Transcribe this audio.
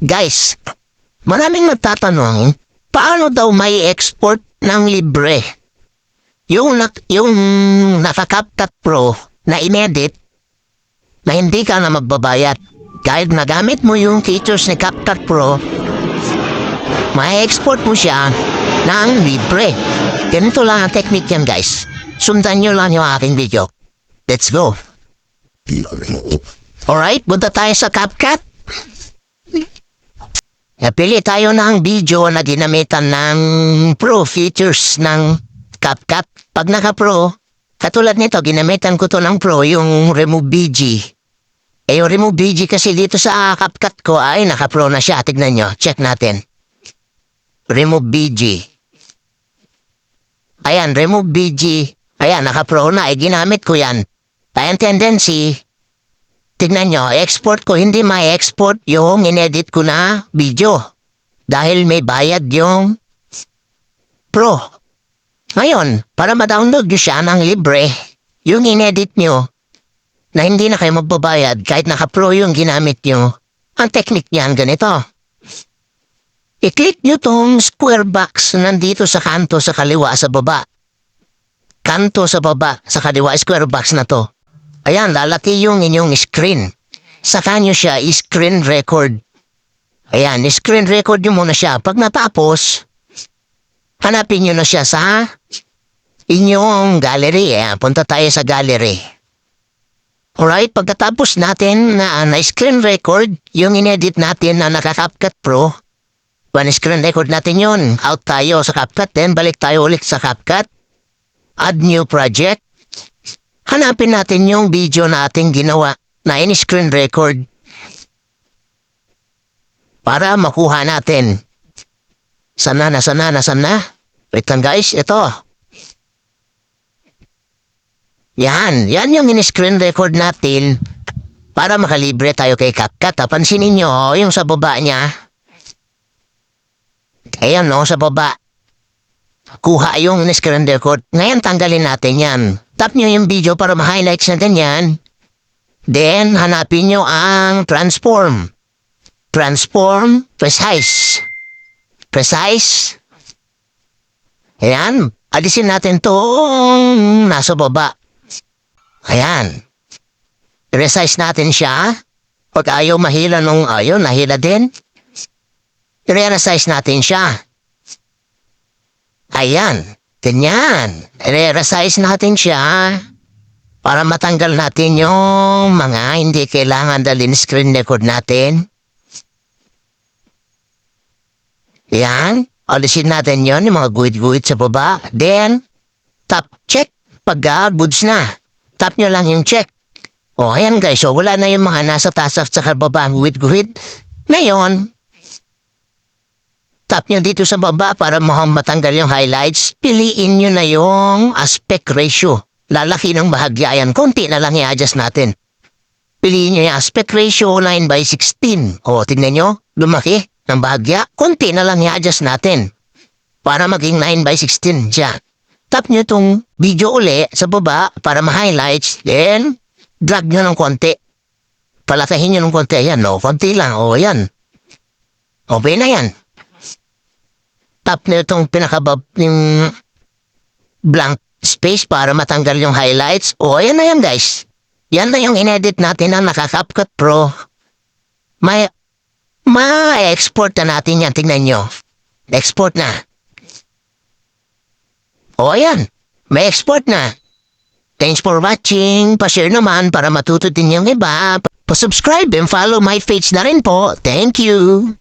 Guys, maraming nagtatanong, paano daw may export ng libre? Yung, nak yung naka-CapCut Pro na inedit, na hindi ka na magbabayad. Kahit nagamit mo yung features ni CapCut Pro, may export mo siya ng libre. Ganito lang ang technique yan guys. Sundan nyo lang yung aking video. Let's go. Alright, punta tayo sa CapCut. Napili tayo ng video na ginamitan ng pro features ng CapCut. Pag naka-pro, katulad nito, ginamitan ko to ng pro, yung Remove BG. Eh, yung Remove BG kasi dito sa CapCut ko ay naka-pro na siya. Tignan nyo, check natin. Remove BG. Ayan, Remove BG. Ayan, naka-pro na. Eh, ginamit ko yan. Kaya ang tendency, tignan nyo, export ko, hindi may export yung inedit ko na video. Dahil may bayad yung pro. Ngayon, para ma-download nyo siya ng libre, yung inedit nyo, na hindi na kayo magbabayad kahit naka-pro yung ginamit nyo, ang technique niyan ganito. I-click nyo tong square box nandito sa kanto sa kaliwa sa baba. Kanto sa baba sa kaliwa square box na to. Ayan, lalaki yung inyong screen. Saka nyo siya screen record. Ayan, screen record nyo muna siya. Pag natapos, hanapin nyo na siya sa inyong gallery. Ayan, punta tayo sa gallery. Alright, pagkatapos natin na na screen record, yung inedit natin na naka-CapCut Pro, one screen record natin yon. Out tayo sa CapCut, then balik tayo ulit sa CapCut. Add new project. Hanapin natin yung video na ating ginawa na in-screen record para makuha natin. Sana na, sana na, sana. Wait lang guys, ito. Yan, yan yung in-screen record natin para makalibre tayo kay CapCut. Ah, Pansinin nyo, oh, yung sa baba niya. Ayan no, sa baba. Kuha yung in-screen record. Ngayon tanggalin natin yan. Tap nyo yung video para ma-highlights na ganyan. Then, hanapin nyo ang transform. Transform precise. Precise. Ayan. Alisin natin tong nasa baba. Ayan. Resize natin siya. Pag ayaw mahila nung ayaw, nahila din. I-resize natin siya. Ayan. Ganyan. I-resize natin siya para matanggal natin yung mga hindi kailangan dalhin screen record natin. Yan. Alisin natin yon yung mga guhit-guhit sa baba. Then, tap check. Pag uh, goods na. Tap nyo lang yung check. O, ayan guys. So, wala na yung mga nasa taas at sa baba ang guhit-guhit. Ngayon, tap nyo dito sa baba para mo matanggal yung highlights. Piliin nyo na yung aspect ratio. Lalaki ng bahagya yan. Konti na lang i-adjust natin. Piliin nyo yung aspect ratio 9 by 16. O, tingnan nyo. Lumaki ng bahagya. Konti na lang i-adjust natin. Para maging 9 by 16 siya. Tap nyo itong video uli sa baba para ma-highlights. Then, drag nyo ng konti. Palatahin nyo ng konti. Ayan, no? Konti lang. O, ayan. Okay na yan. Tap nyo itong pinakabab yung blank space para matanggal yung highlights. O, ayan na yan, guys. Yan na yung inedit natin ng naka-CapCut Pro. May, ma-export na natin yan. Tingnan nyo. Export na. O, ayan. May export na. Thanks for watching. Pa-share naman para matuto din yung iba. Pa-subscribe and follow my page na rin po. Thank you.